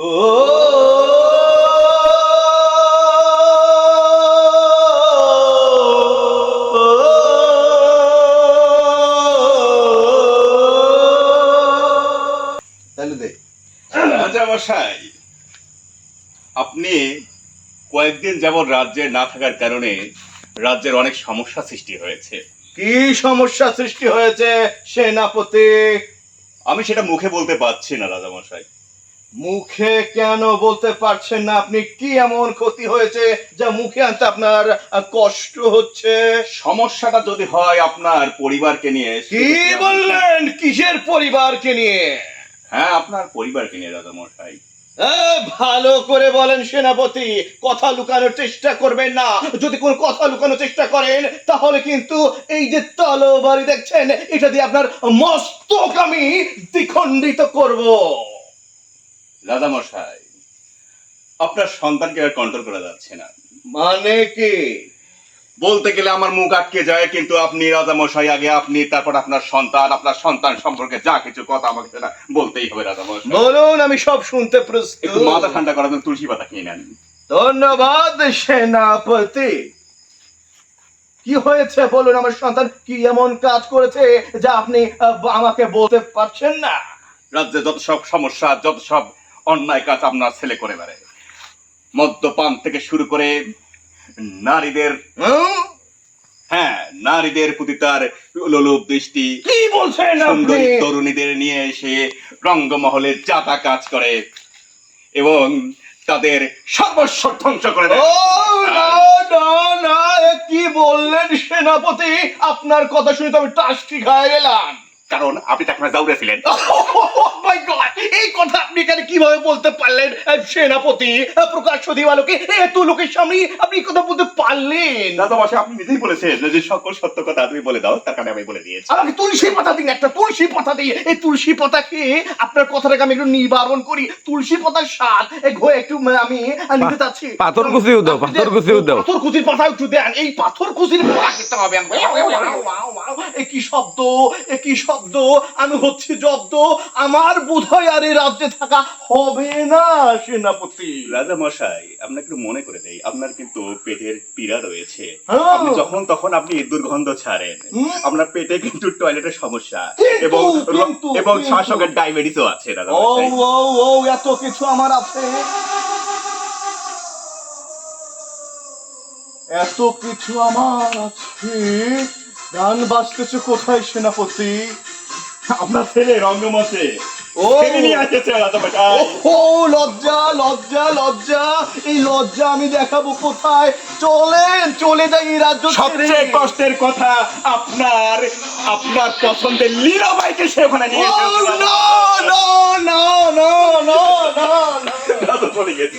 তাহলে দে। আপনি কয়েকদিন যাবৎ রাজ্যে না থাকার কারণে রাজ্যের অনেক সমস্যা সৃষ্টি হয়েছে। কি সমস্যা সৃষ্টি হয়েছে সেনাপতি? আমি সেটা মুখে বলতে পারছি না রাজা মশাই মুখে কেন বলতে পারছেন না আপনি? কি এমন ক্ষতি হয়েছে যা মুখে আনতে আপনার কষ্ট হচ্ছে? সমস্যাটা যদি হয় আপনার পরিবারকে নিয়ে কি বললেন? কিসের পরিবারকে নিয়ে? হ্যাঁ আপনার পরিবারকে নিয়ে রাজা মশাই ভালো করে বলেন সেনাপতি কথা লুকানোর চেষ্টা করবেন না। যদি কোনো কথা লুকানোর চেষ্টা করেন তাহলে কিন্তু এই যে তলবাড়ি দেখছেন এটা দিয়ে আপনার মস্তক আমি দ্বিখণ্ডিত করব। রাজা মশাই আপনার সন্তানকে আর কন্ট্রোল করা যাচ্ছে না। মানে কি? বলতে গেলে আমার মুখ আটকে যায় কিন্তু আপনি রাজা মশাই আগে আপনি তারপর আপনার সন্তান আপনার সন্তান সম্পর্কে যা কিছু কথা আমাকে সেটা বলতেই হবে রাজা মশাই বলুন আমি সব শুনতে একটু প্রস্তুত মাথা ঠান্ডা করার জন্য তুলসী পাতা খেয়ে নেন। ধন্যবাদ সেনাপতি। কি হয়েছে বলুন আমার সন্তান কি এমন কাজ করেছে যা আপনি আমাকে বলতে পারছেন না? রাজ্যে যত সব সমস্যা যত সব অন্যায় কাজ আপনার ছেলে করে বেড়ায় মদ্যপান থেকে শুরু করে নারীদের হ্যাঁ নারীদের প্রতি তার লোলুপ দৃষ্টি কি বলছেন আপনি? সুন্দরী তরুণীদের নিয়ে এসে রঙ্গমহলে যাতা কাজ করে এবং তাদের সর্বস্ব ধ্বংস করে দেয়। কি বললেন সেনাপতি? আপনার কথা শুনে তো আমি টাস্টি খায় গেলাম। কারণ আপনি তাকে জাউরে ছিলেন Oh my God! এই কথা আপনি এখানে কীভাবে বলতে পারলেন সেনাপতি প্রকাশ্য দিবালোকে এত লোকের সামনে আপনি কথা বলতে পারলেন? দাদা বাসা আপনি নিজেই বলেছেন যে সকল সত্য কথা তুমি বলে দাও তার কারণে আমি বলে দিয়েছি। আমাকে তুলসী পাতা দিন একটা তুলসী পাতা দিয়ে এই তুলসী পাতা খেয়ে আপনার কথাটাকে আমি একটু নিবারণ করি। তুলসী পাতার স্বাদ ঘয়ে একটু আমি নিতে চাচ্ছি। পাথর কুচিও দাও, পাথর কুচিও দাও। পাথর কুচির পাতা একটু দেন এই পাথর কুচির পাতা খেতে হবে। এ কি শব্দ এ কি শব্দ আমি হচ্ছে জব্দ আমার বোধ হয় আর এই রাজ্যে থাকা হবে না সেনাপতি। রাজা মশাই আপনাকে একটু মনে করে দেই আপনার কিন্তু পেটের পীড়া রয়েছে। হ্যাঁ। আপনি যখন তখন আপনি দুর্গন্ধ ছাড়েন। আপনার পেটে কিন্তু টয়লেটের সমস্যা। এবং এবং। শাসকের ডায়াবেটিসও আছে রাজা ও ও ও এত কিছু আমার আছে। এত কিছু আমার আছে। গান বাজতেছে কোথায় সেনাপতি? আপনার ছেলে রঙ্গমঞ্চে। ও। লজ্জা লজ্জা লজ্জা এই লজ্জা আমি দেখাবো কোথায় চলেন চলে যাই এই রাজ্য ছেড়ে। সবচেয়ে কষ্টের কথা আপনার আপনার পছন্দের সে ওখানে নিয়ে না, না, না, না, না, না, না। রাজা চলে গেছে